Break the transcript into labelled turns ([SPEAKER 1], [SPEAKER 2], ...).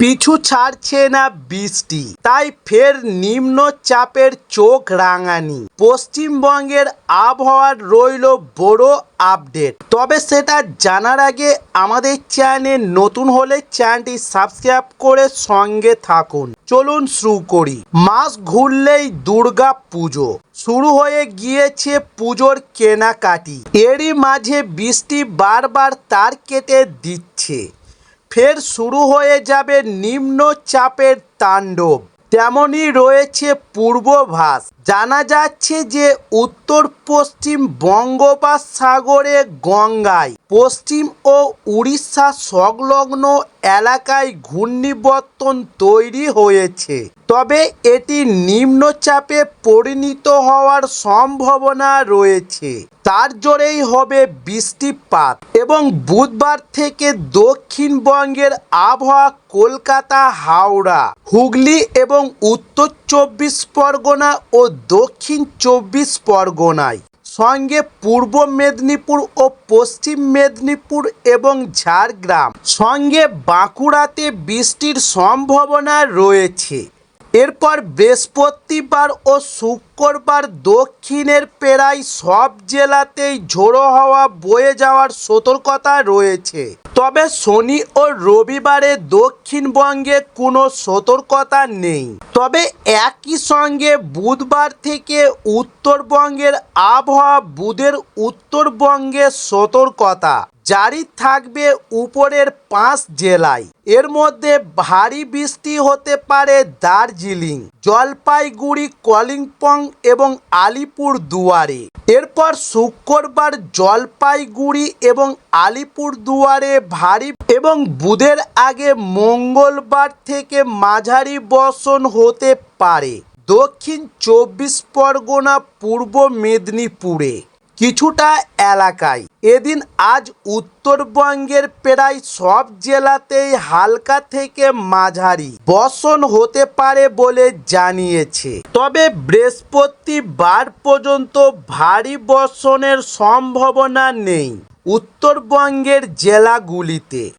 [SPEAKER 1] পিছু ছাড়ছে না বৃষ্টি, তাই ফের নিম্নচাপের চোখ রাঙানি। পশ্চিমবঙ্গের আবহাওয়ার রইল বড় আপডেট। তবে সেটা জানার আগে আমাদের চ্যানেল নতুন হলে চ্যানেলটি সাবস্ক্রাইব করে সঙ্গে থাকুন। চলুন শুরু করি। মাস ঘুরলেই দুর্গা পুজো। শুরু হয়ে গিয়েছে পুজোর কেনাকাটি। এরই মাঝে বৃষ্টি বারবার তার কেটে দিচ্ছে। ফের শুরু হয়ে যাবে নিম্নচাপের তাণ্ডব। তেমনই রয়েছে পূর্বভাস। জানা যাচ্ছে যে উত্তর পশ্চিম বঙ্গোপসাগরে গঙ্গায়, পশ্চিম ও উড়িষ্যা সংলগ্ন এলাকায় ঘূর্ণিবর্তন তৈরি হয়েছে। তবে এটি নিম্নচাপে পরিণত হওয়ার সম্ভাবনা রয়েছে। তার জোরেই হবে বৃষ্টিপাত এবং বুধবার থেকে দক্ষিণবঙ্গের আবহাওয়া কলকাতা, হাওড়া, হুগলি এবং উত্তর চব্বিশ পরগনা ও দক্ষিণ চব্বিশ পরগনায়, সঙ্গে পূর্ব মেদিনীপুর ও পশ্চিম মেদিনীপুর এবং ঝাড়গ্রাম। সঙ্গে বাঁকুড়াতে বৃষ্টির সম্ভাবনা রয়েছে। এরপর বৃহস্পতিবার ও শুক্রবার দক্ষিণের প্রায় সব জেলাতেই ঝোড়ো হাওয়া বয়ে যাওয়ার সতর্কতা রয়েছে। তবে শনি ও রবিবারে দক্ষিণবঙ্গে কোনো সতর্কতা নেই। তবে একই সঙ্গে বুধবার থেকে উত্তরবঙ্গের আবহাওয়া, বুধের উত্তরবঙ্গে সতর্কতা। জারি থাকবে উপরের পাঁচ জেলায়। এর মধ্যে ভারী বৃষ্টি হতে পারে দার্জিলিং, জলপাইগুড়ি, কলিম্পং এবং আলিপুর দুয়ারে এরপর শুক্রবার জলপাইগুড়ি এবং আলিপুর দুয়ারে ভারী এবং বুধের আগে মঙ্গলবার থেকে মাঝারি বর্ষণ হতে পারে। দক্ষিণ চব্বিশ পরগনা, পূর্ব মেদিনীপুরে। কিছুটা এলাকায়। এদিন আজ উত্তরবঙ্গের প্রায় সব জেলাতেই হালকা থেকে মাঝারি বর্ষণ হতে পারে বলে জানিয়েছে। তবে বৃহস্পতিবার পর্যন্ত ভারী বর্ষণের সম্ভাবনা নেই উত্তরবঙ্গের জেলাগুলিতে।